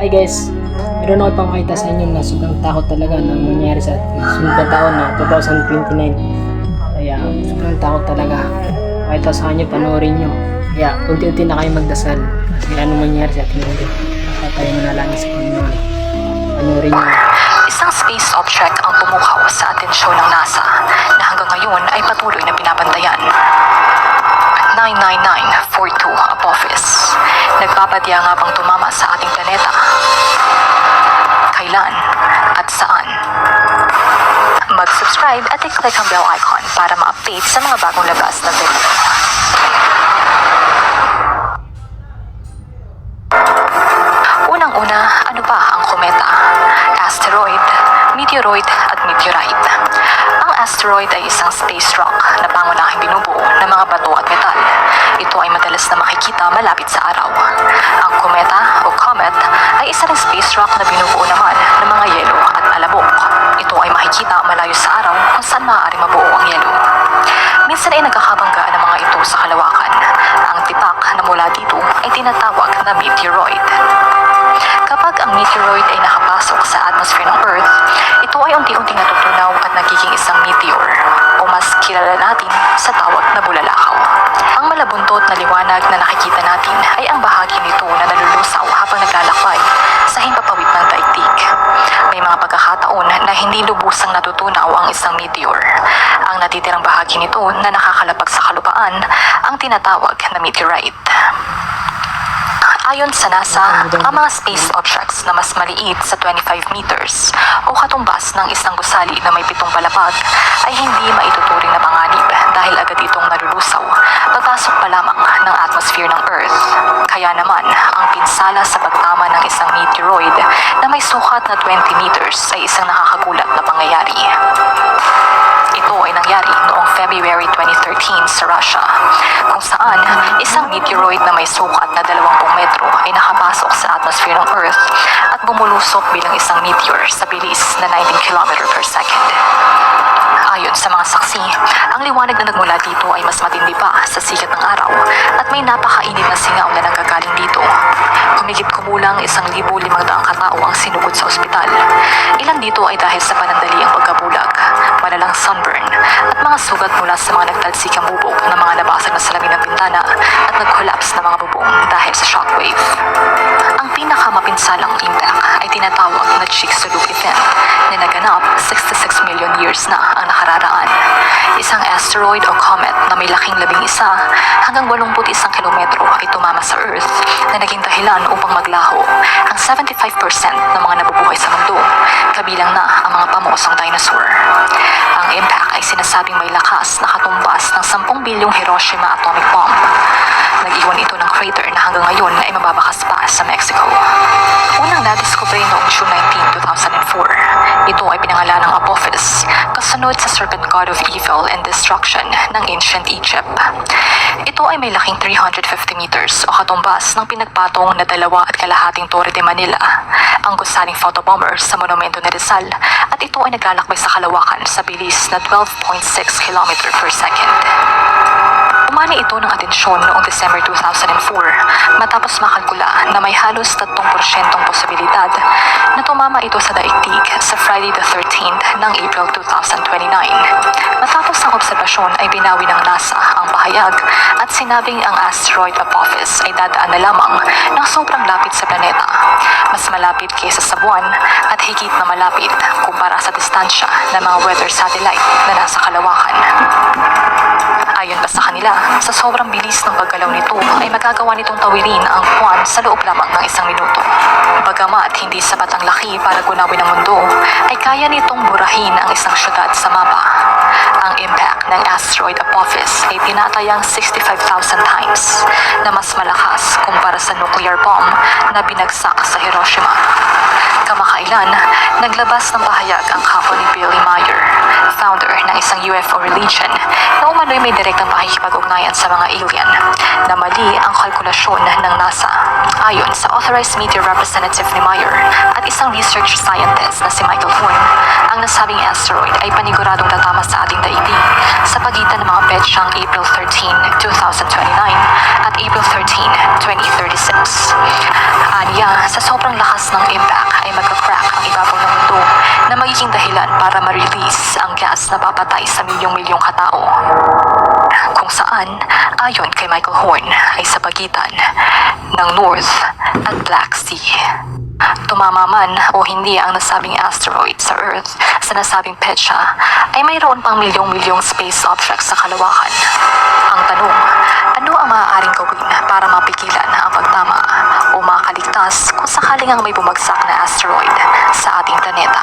Hi guys, meron ako ipapakita sa inyo na sobrang takot talaga na mangyari sa sunod na taon na 2029. Kaya sobrang takot talaga. Pakita sa kanya, panoorin nyo. Kaya unti-unti na kayo magdasal. Kasi ano mangyari sa ating mundo. Kaya tayo manalangin sa Panginoon. Panoorin nyo. Isang space object ang pumukaw sa atensyon ng NASA na hanggang ngayon ay patuloy na binabantayan. 99942 Apophis. Nagpapadya nga bang tumama sa ating planeta? Kailan at saan? Mag-subscribe at i-click ang bell icon para ma-update sa mga bagong labas na video. Unang-una, ano ba ang kometa? Asteroid, meteoroid at meteorite. Ang asteroid ay isang space rock na pangunahing binubuo ng mga bato at metal. Madalas na makikita malapit sa araw. Ang kometa o comet ay isa ring space rock na binubuo naman ng mga yelo at alabok. Ito ay makikita malayo sa araw kung saan maaaring mabuo ang yelo. Minsan ay nagkakabanggaan ng mga ito sa kalawakan. Ang tipak na mula dito ay tinatawag na meteoroid. Kapag ang meteoroid ay nakapasok sa atmosphere ng Earth, ito ay unti-unting natutunaw at nagiging isang meteor o mas kilala natin sa tawag na bulalakaw. Malabuntot na liwanag na nakikita natin ay ang bahagi nito na nalulusaw habang naglalakbay sa himpapawid ng daigdig. May mga pagkakataon na hindi lubusang natutunaw ang isang meteor. Ang natitirang bahagi nito na nakakalapag sa kalupaan ang tinatawag na meteorite. Ayon sa NASA, ang mga space objects na mas maliit sa 25 meters o katumbas ng isang gusali na may pitong palapag ay hindi maituturing na panganib dahil agad itong nalulusaw pagpasok pa lamang ng atmosphere ng Earth. Kaya naman, ang pinsala sa pagtama ng isang meteoroid na may sukat na 20 meters ay isang nakakagulat na pangyayari. Ito ay nangyari noong February 2013 sa Russia, kung saan isang meteoroid na may sukat na 20 metro ay nakapasok sa atmosphere ng Earth at bumulusok bilang isang meteor sa bilis na 19 km per second. Ayon sa mga saksi, ang liwanag na nagmula dito ay mas matindi pa sa sikat ng araw at may napakainit na singaw na nanggagaling dito. Kumigit kumulang isang libo limang daang katao ang sinugod sa ospital. Ilan dito ay dahil sa panandaliang pagkabulag, malalang sunburn, at mga sugat mula sa mga nagtalsikang bubog ng mga nabasag na salamin ng bintana at nag-collapse na mga bubong dahil sa shockwave. Ang pinakamapinsalang impact ay tinatawag na Chicxulub event na naganap 66 million years na ang nakararaan. Isang asteroid o comet na may laking labing isa hanggang 81 kilometro ay tumama sa Earth na naging dahilan upang maglaho ang 75% ng mga nabubuhay sa mundo, kabilang na ang mga pamosong dinosaur. Ang impact ay sinasabing may lakas na katumbas ng 10 bilyong Hiroshima atomic bomb. Nag-iwan ito ng crater na hanggang ngayon ay mababakas pa sa Mexico. Unang nadiskubre noong June 19, 2004. Ito ay pinangalan ng Apophis, kasunod sa serpent god of evil and destruction ng ancient Egypt. Ito ay may laking 350 meters o katumbas ng pinagpatong na dalawa at kalahating Torre de Manila, ang gusaling photobomber sa monumento ni Rizal at ito ay naglalakbay sa kalawakan sa bilis na 12.6 km per second. Umani ito ng atensyon noong December 2004 matapos makalkula na may halos 3% posibilidad na tumama ito sa daigdig sa Friday the 13th ng April 2029. Matapos ang obserbasyon ay binawi ng NASA ang pahayag at sinabing ang asteroid Apophis ay dadaan na lamang ng sobrang lapit sa planeta. Mas malapit kaysa sa buwan at higit na malapit kumpara sa distansya ng mga weather satellite na nasa kalawakan. Ayon pa sa kanila, sa sobrang bilis ng paggalaw nito ay magagawa nitong tawirin ang buwan sa loob lamang ng isang minuto. Bagamat hindi sapat ang laki para gunawin ang mundo, ay kaya nitong burahin ang isang syudad sa mapa. Ang impact ng asteroid Apophis ay tinatayang 65,000 times na mas malakas kumpara sa nuclear bomb na binagsak sa Hiroshima. Kamakailan, naglabas ng pahayag ang kampo ni Billy Meyer, ng UFO religion na umano'y may direktang pakikipag-ugnayan sa mga alien, na mali ang kalkulasyon ng NASA. Ayon sa authorized media representative ni Meyer at isang research scientist na si Michael Horn, ang nasabing asteroid ay paniguradong tatama sa ating daigdig sa pagitan ng mga petsyang April 13, 2029 at April 13, 2036. Anya, sa sobrang lakas ng impact dahilan para ma-release ang gas na papatay sa milyong-milyong katao. Kung saan, ayon kay Michael Horn, ay sa pagitan ng North at Black Sea. Tumama man o hindi ang nasabing asteroid sa Earth sa nasabing petsa ay mayroon pang milyong-milyong space objects sa kalawakan. Ang tanong, ano ang maaaring gawin para mapigilan ang pagtama o makaligtas kung sakaling ang may bumagsak na asteroid sa ating planeta?